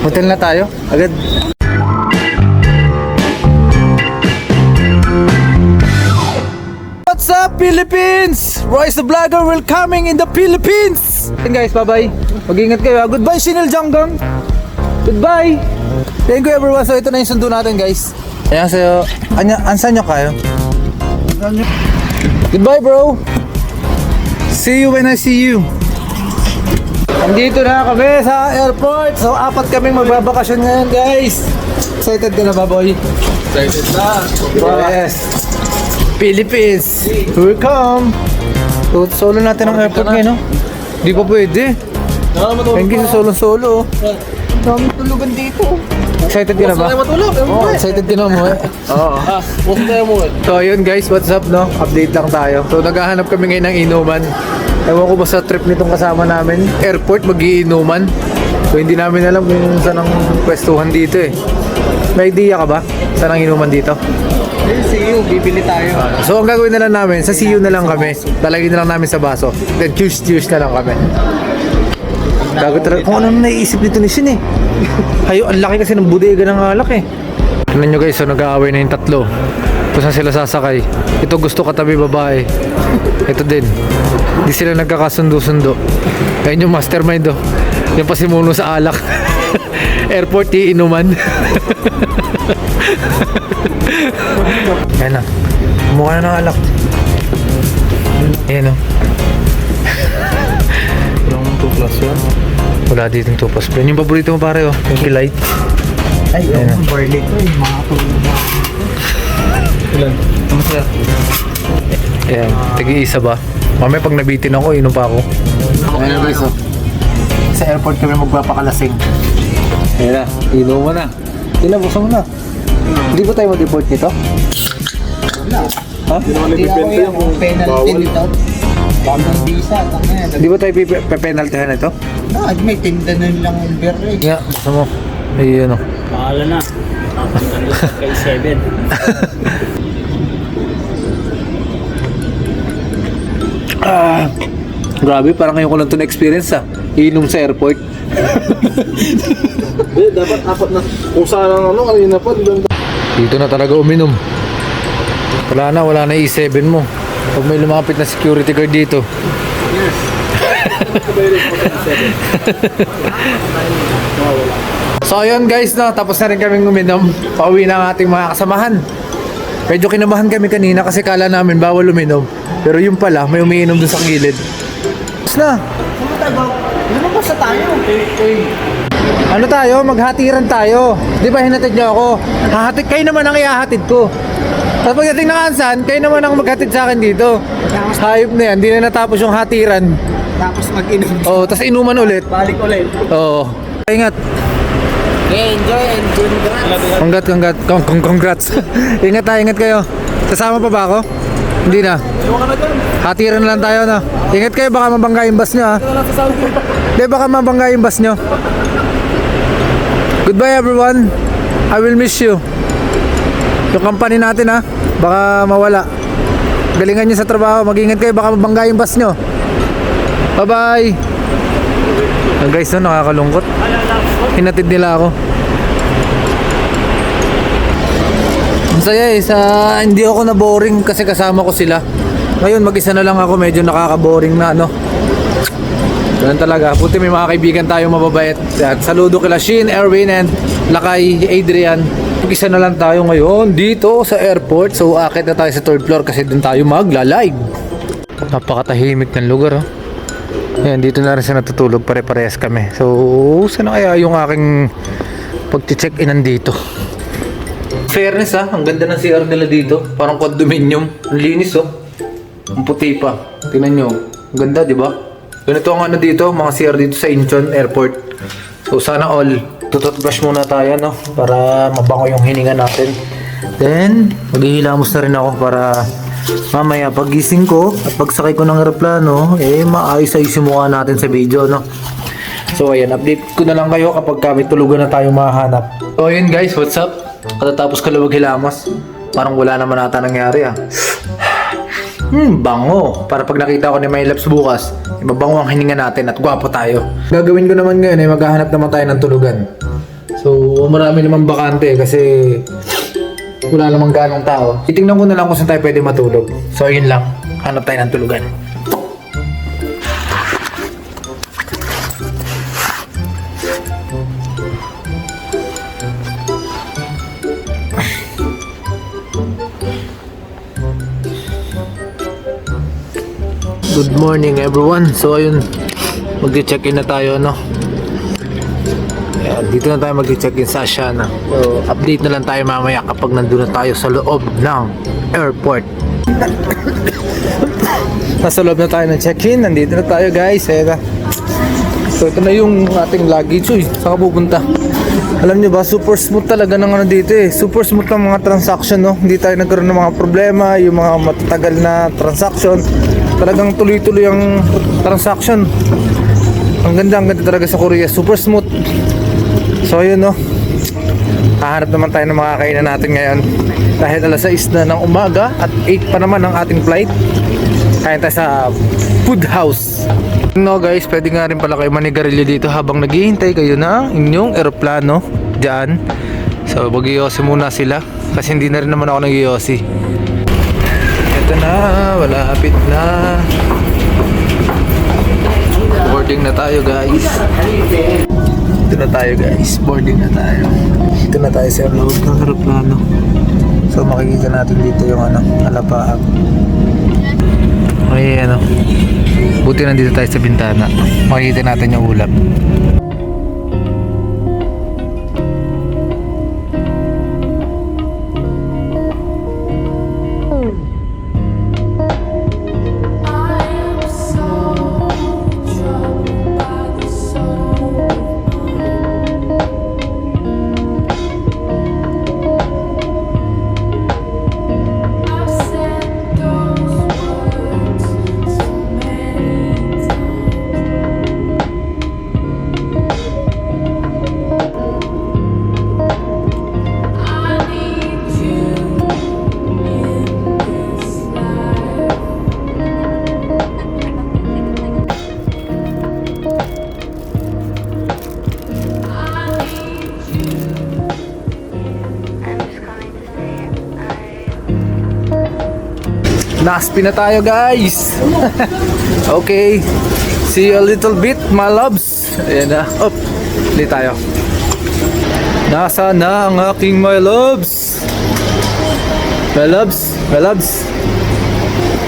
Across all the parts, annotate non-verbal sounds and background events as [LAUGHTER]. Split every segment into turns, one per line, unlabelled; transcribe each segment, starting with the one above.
Hotel na tayo? Agad. What's up, Philippines? Royce the Vlogger will coming in the Philippines! And guys, bye-bye. Mag-ingat kayo. ah. Goodbye, Shinil Janggang. Goodbye. Thank you everyone. So ito na yung sundo natin, guys. Ayan sa'yo. Anya, ansan nyo kayo? Goodbye, bro. See you when I see you. Andito na kami sa airport. So, apat kaming magbabakasyon ngayon, guys. Excited ka na ba, boy?
Excited na.
Yes. Philippines. Here we come. So, solo natin ang airport ngayon, no? Di pa pwede. Thank you sa solo-solo. Dami tulugan dito. Excited ka na ba?
matulog.
Oh, excited ka na mo eh. [LAUGHS] Oo.
Ah, huwag tayo mo eh.
So ayun guys, what's up no? Update lang tayo. So naghahanap kami ngayon ng inuman. Ewan ko ba sa trip nitong kasama namin, airport magiinuman. So hindi namin alam kung saan ang pwestuhan dito eh. May idea ka ba? Saan ang inuman dito?
See you, bibili tayo.
So ang gagawin na lang namin, sa CU na lang kami. Talagyan na lang namin sa baso. Then juice juice na lang kami. Gago talaga. Kung ano na naiisip nito ni Shin eh. Hayo, ang laki kasi ng bodega ng alak eh. Tignan nyo guys, so nag-aaway na yung tatlo. Kung saan sila sasakay. Ito gusto katabi babae. Ito din. Hindi sila nagkakasundo-sundo. Ayun yung mastermind oh. Yung pasimuno sa alak. [LAUGHS] Airport iinuman. [LAUGHS] Ayan na. Mukha na ng alak. Ayan o.
Yung 2 plus 1.
Wala dito yung tupas. Yan yung paborito mo pare oh. Yung kilay.
Ay,
Ayan.
yung barley. Yung mga tulog. Ilan? Ano sila?
Ayan. Tigi-isa ba? Mamaya pag nabitin ako, inom pa ako. Ayan na guys oh. Sa airport kami magpapakalasing. Ayan na. Inom mo na. Sila, buksan mo na. Hindi ba tayo mag-deport nito? Ha?
Hindi nabibenta yung bawal.
nito. Bagong visa, tanga
Hindi ba tayo pepenaltihan ito?
No, may tinda na nilang Uber eh.
Nga, buksan mo. Ayun oh.
Bahala na. Sa kay 7. [LAUGHS]
Ah, grabe, parang ngayon ko lang ito na-experience ah. Inom sa airport. [LAUGHS]
Hindi, dapat apat na. Kung saan ang ano, kanina pa.
Dito na talaga uminom. Wala na, wala na i7 mo. Pag may lumapit na security guard dito. [LAUGHS] so ayun guys, no, tapos na rin kaming uminom. Pauwi na ang ating mga kasamahan. Medyo kinabahan kami kanina kasi kala namin bawal uminom. Pero yung pala, may umiinom dun sa gilid. Tapos na.
Ano ba sa tayo?
Ano tayo? Maghatiran tayo. Di ba hinatid niyo ako? Hahatid kayo naman ang ihahatid ko. Tapos pagdating ng Ansan, kayo naman ang maghatid sa akin dito. Hayop na yan, di na natapos yung hatiran.
Tapos mag-inom.
Oo, tapos inuman ulit.
Balik ulit.
Oo. Ingat.
Okay, enjoy, enjoy.
Congrats, congrats. Cong, cong, congrats. [LAUGHS] ingat tayo, ingat kayo. Kasama pa ba ako? Hindi na. Hatiran na lang tayo, no? Ingat kayo, baka mabangga yung bus nyo, ha? Hindi, baka mabangga yung bus nyo. Goodbye, everyone. I will miss you. Yung company natin, ha? Baka mawala. Galingan nyo sa trabaho. Mag-ingat kayo, baka mabangga yung bus nyo. Bye-bye. Ah, guys, no, nakakalungkot. Hinatid nila ako. Ang saya eh, sa, hindi ako na boring kasi kasama ko sila. Ngayon mag-isa na lang ako, medyo nakaka-boring na ano. Ganun talaga. Buti may mga kaibigan tayo mababait. At saludo kila Shin, Erwin, and Lakay, Adrian. Mag-isa na lang tayo ngayon dito sa airport. So akit na tayo sa third floor kasi doon tayo magla-live. Napakatahimik ng lugar oh. Ayan, dito na rin siya natutulog. Pare-parehas kami. So, sana kaya yung aking pag-check-in dito? Fairness ah, ang ganda ng CR nila dito. Parang condominium. Ang linis oh. Ang puti pa. Tingnan nyo. Ang ganda, di ba? Ganito ang ano dito, mga CR dito sa Incheon Airport. So sana all. Tututbrush muna tayo, no? Para mabango yung hininga natin. Then, maghihilamos na rin ako para mamaya pagising ko at pagsakay ko ng aeroplano, eh maayos-ayos yung mukha natin sa video, no? So ayan, update ko na lang kayo kapag kami tulugan na tayo mahanap. So ayun guys, what's up? Katatapos ko lumag hilamas. Parang wala naman ata nangyari ah. [SIGHS] Hmm, bango. Para pag nakita ko ni My Labs bukas, eh, mabango ang hininga natin at gwapo tayo. Gagawin ko naman ngayon ay maghahanap naman tayo ng tulugan. So, marami naman bakante kasi wala namang ganong tao. Titingnan ko na lang kung saan tayo pwede matulog. So, yun lang. Hanap tayo ng tulugan. Good morning everyone. So ayun, mag-check-in na tayo no. Dito na tayo mag-check-in sa Asiana. So update na lang tayo mamaya kapag nandun na tayo sa loob ng airport. [COUGHS] Nasa loob na tayo ng check-in. Nandito na tayo guys. Ayan. So ito na yung ating luggage. Uy, saan pupunta? Alam niyo ba, super smooth talaga ng ano dito eh. Super smooth ng mga transaction, no? Hindi tayo nagkaroon ng mga problema, yung mga matatagal na transaction. Talagang tuloy-tuloy ang transaction. Ang ganda, ang ganda talaga sa Korea. Super smooth. So, yun, no? Hahanap naman tayo ng mga kainan natin ngayon. Dahil alas 6 na ng umaga at 8 pa naman ang ating flight. Kain tayo sa food house. No guys, pwede nga rin pala kayo manigarilyo dito habang naghihintay kayo ng inyong eroplano dyan. So, mag muna sila kasi hindi na rin naman ako nag Ito na, malapit na. Boarding na tayo guys. Ito na tayo guys, boarding na tayo. Ito na tayo sa loob ng eroplano. So makikita natin dito yung ano, alapahan. Ay, ano. Buti nandito tayo sa bintana. Makikita natin yung ulap. Naspi na tayo guys! [LAUGHS] okay. See you a little bit, my loves. Ayan na. Up. Hindi tayo. Nasa na ang aking my loves? My loves? My loves?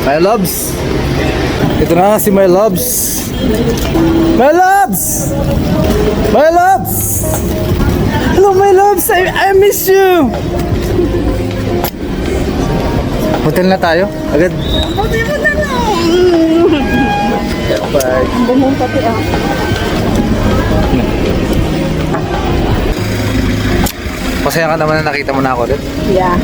My loves? Ito na si my loves. My loves! My loves! Hello my loves! I, I miss you! Hotel na tayo? Agad? Hotel na Bye. Masaya ka naman na nakita mo na ako ulit?
Yeah.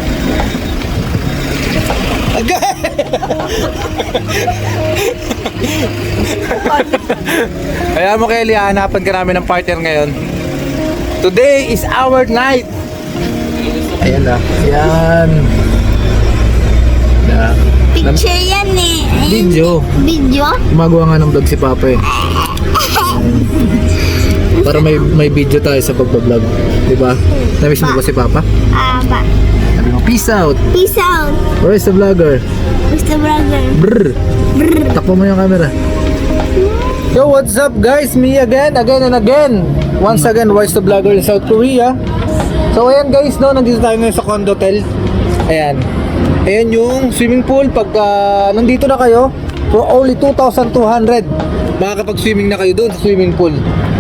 Kaya mo Kelly, hahanapan ka namin ng partner ngayon. Today is our night. Ayan na. Yan.
Picture yan eh.
Video.
Video?
Gumagawa nga ng vlog si Papa eh. [LAUGHS] Para may may video tayo sa pagbablog. Di ba? Namiss mo ba si Papa?
Ah, ba.
Sabi mo, peace out.
Peace out,
Where is the vlogger?
Mr. Brother.
Brr. Takpo mo yung camera. Yo, what's up guys? Me again, again and again. Once again, Wise the Vlogger in South Korea. So ayan guys, no, nandito tayo ngayon sa condo hotel. Ayan. Ayan yung swimming pool. Pagka nandito na kayo, for only 2,200, makakapag-swimming na kayo doon sa swimming pool.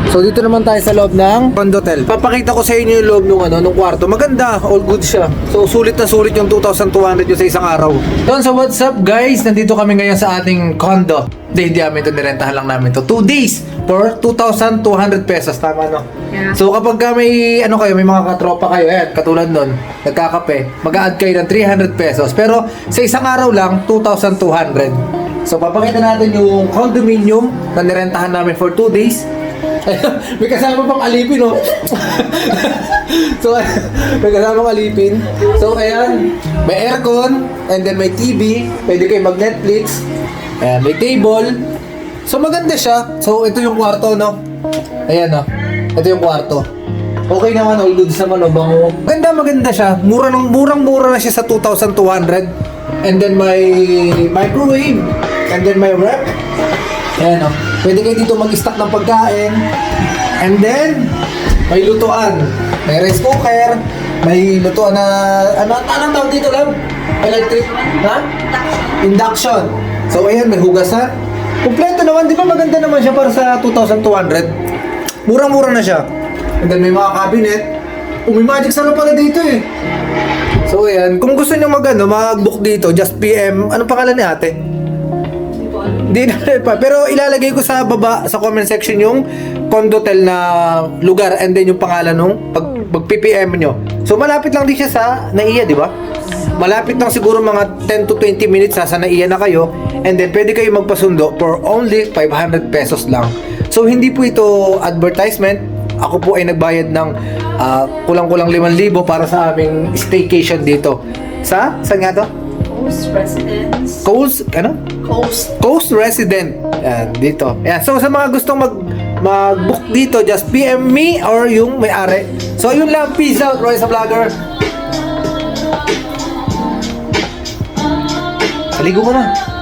So dito naman tayo sa loob ng condo hotel. Papakita ko sa inyo yung loob ng ano, ng kwarto. Maganda, all good siya. So sulit na sulit yung 2,200 yung sa isang araw. Doon so what's up guys? Nandito kami ngayon sa ating condo. Hindi, hindi namin ito nirentahan lang namin to 2 days for 2,200 pesos. Tama no? So kapag ka may ano kayo, may mga katropa kayo, ayan, katulad nun, nagkakape, mag-a-add kayo ng 300 pesos. Pero sa isang araw lang, 2,200. So papakita natin yung condominium na nirentahan namin for 2 days. [LAUGHS] may kasama pang alipin, oh. [LAUGHS] so, [LAUGHS] may kasama pang alipin. So, ayan, may aircon, and then may TV, pwede kayo mag-Netflix, ayan, may table. So, maganda siya. So, ito yung kwarto, no? Ayan, no? Ito yung kwarto. Okay naman, all goods naman, o bango. Ganda, maganda siya. Mura ng murang mura na siya sa 2,200. And then may microwave. And then may rep. Ayan o. Pwede kayo dito mag-stock ng pagkain. And then, may lutuan. May rice cooker. May lutuan na, ano, anong tawag dito lang? Electric, ha? Induction. So ayan, may hugasan. Kompleto naman, di ba maganda naman siya para sa 2,200? Murang-mura na siya. And then may mga cabinet. Oh, may magic sarap pala dito eh. So ayan, kung gusto niyo mag ano, mag-book dito, just PM, ano pangalan ni ate? Hindi na pa. Pero ilalagay ko sa baba, sa comment section yung condotel na lugar and then yung pangalan nung pag, pag PPM nyo. So malapit lang din siya sa Naiya, di ba? Malapit lang siguro mga 10 to 20 minutes sa Naiya na kayo and then pwede kayo magpasundo for only 500 pesos lang. So hindi po ito advertisement. Ako po ay nagbayad ng ah, kulang-kulang 5,000 para sa aming staycation dito. Sa? Saan nga to?
Coast residents.
Coast, ano?
Coast.
Coast resident. Yan, dito. Yan. So, sa mga gustong mag mag-book dito, just PM me or yung may-ari. So, yun lang. Peace out, Roy sa Vlogger. Aligo mo na.